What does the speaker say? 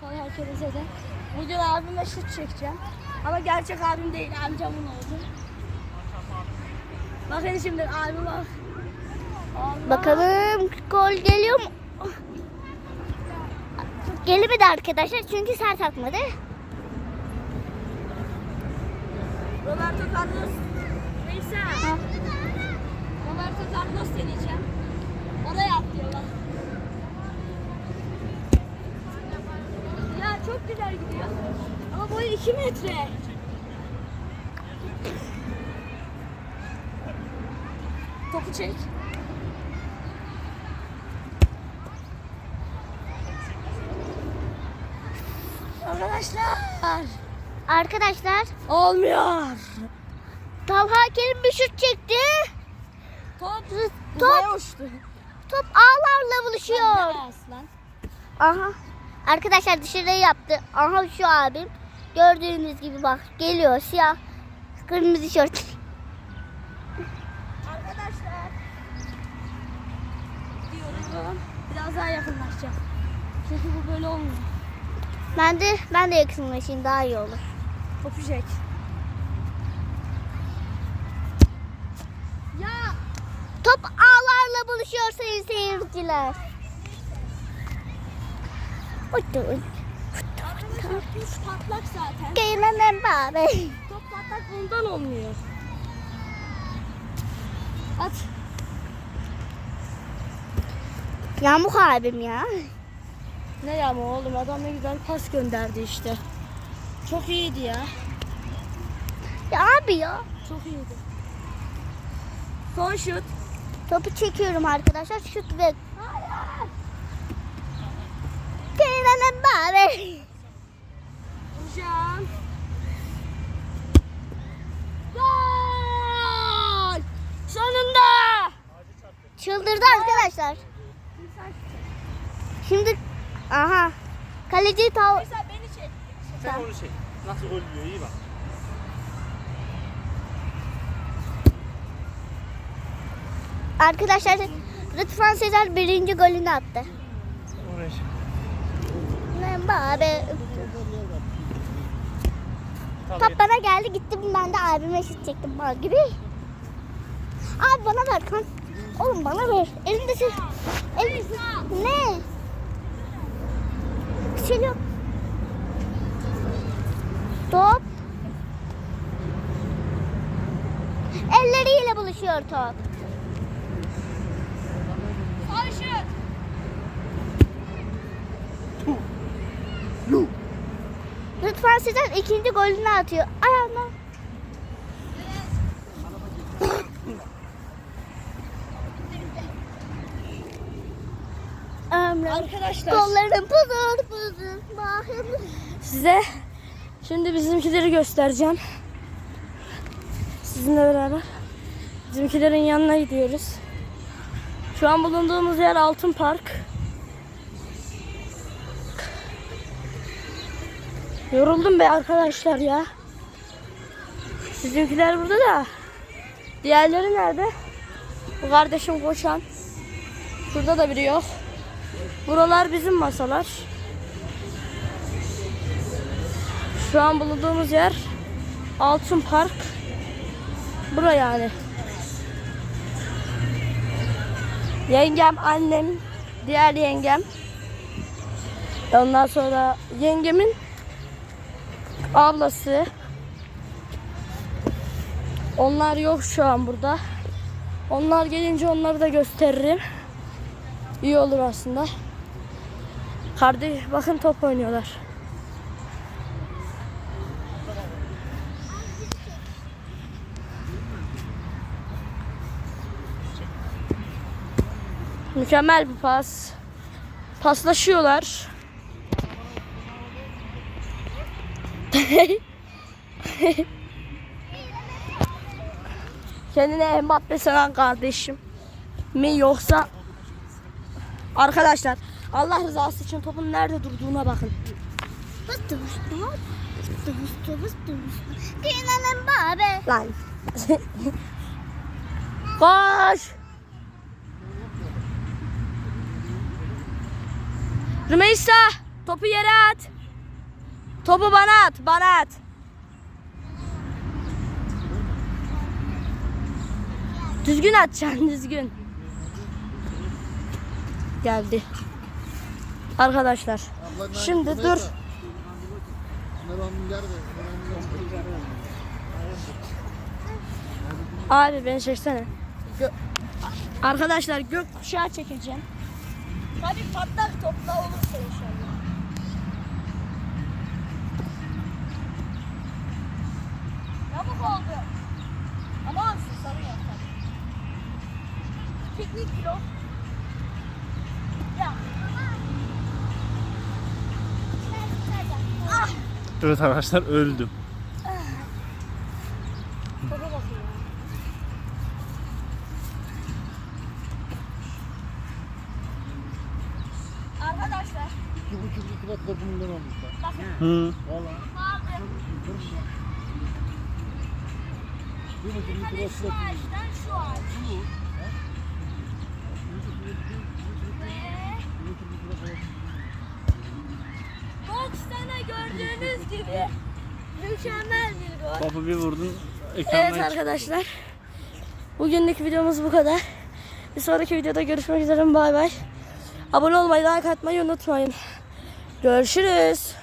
Talha Kereze'de. Bugün abime şut çekeceğim. Ama gerçek abim değil, amcamın oldu. Bakın şimdi abi bak. Allah. Bakalım gol geliyor mu? Gelemedi arkadaşlar çünkü sert atmadı. Roberto Carlos. Neyse. Roberto Carlos deneyeceğim. Oraya atlıyorlar. Güzel gidiyor. Ama boyu 2 metre. Topu çek. Arkadaşlar. Arkadaşlar Olmuyor. Talha Kerim bir şut çekti. Top Top. Top ağlarla buluşuyor. Aha. Arkadaşlar dışarıya yaptı. Aha şu abim. Gördüğünüz gibi bak geliyor siyah. Kırmızı şort. Arkadaşlar. Diyorum. Biraz daha yakınlaşacağım. Çünkü bu böyle olmuyor. Ben de ben de yakınlaşayım daha iyi olur. Çek. Ya Top ağlarla buluşuyor sayın seyirciler. Otur. arkadaşlar kuş patlak zaten. Gelenem bari. Top patlak bundan olmuyor. At. Yamuk abim ya. Ne ya ama oğlum adam ne güzel pas gönderdi işte. Çok iyiydi ya. Ya abi ya. Çok iyiydi. Son şut. Topu çekiyorum arkadaşlar. Şut ve... Gelenem bari. Hocam. Gol! Sonunda! Çıldırdı arkadaşlar. Şimdi aha kaleci tav Mesela beni çek. Sen onu çek. Nasıl gol yiyor iyi bak. arkadaşlar Rıdvan Sezer birinci golünü attı. Oraya abi. Top bana geldi gittim ben de abime şut çektim bal gibi. Abi bana ver kan. Oğlum bana ver. Elimde şey. Elim... Ne? Şey yok. Top. Elleriyle buluşuyor top. Sezer ikinci golünü atıyor. Ayağına. Arkadaşlar Kollarım pızır pızır. Size şimdi bizimkileri göstereceğim. Sizinle beraber bizimkilerin yanına gidiyoruz. Şu an bulunduğumuz yer Altın Park. Yoruldum be arkadaşlar ya. Bizimkiler burada da. Diğerleri nerede? Bu kardeşim koşan. Şurada da biri yok. Buralar bizim masalar. Şu an bulunduğumuz yer Altın Park. Bura yani. Yengem, annem, diğer yengem. Ondan sonra yengemin ablası. Onlar yok şu an burada. Onlar gelince onları da gösteririm. İyi olur aslında. Kardeş bakın top oynuyorlar. Mükemmel bir pas. Paslaşıyorlar. Kendine Mbappe sanan kardeşim mi yoksa Arkadaşlar Allah rızası için topun nerede durduğuna bakın. Lan. Koş. Rümeysa. Topu yere at. Topu bana at. Bana at. Düzgün atacaksın düzgün. Geldi. Arkadaşlar. Şimdi dur. Abi beni çeksene. Gö- Arkadaşlar gök kuşağı çekeceğim. Tabii patlak topla olursa inşallah. Yamuk oldu. Ama olsun sarı ya tabii. Kilo. Ya. Ah. Evet arkadaşlar öldüm. Arkadaşlar. İki buçuk litre topumdan olmuşlar. Hı. Valla. Bir buçuk Hani litre şu ağaçtan şu ağaç. Ve Boks'ta gördüğünüz gibi mükemmel bir gol. Topu bir vurdun. Evet arkadaşlar. Bugünlük videomuz bu kadar. Bir sonraki videoda görüşmek üzere. Bay bay. Abone olmayı, like atmayı unutmayın. Görüşürüz.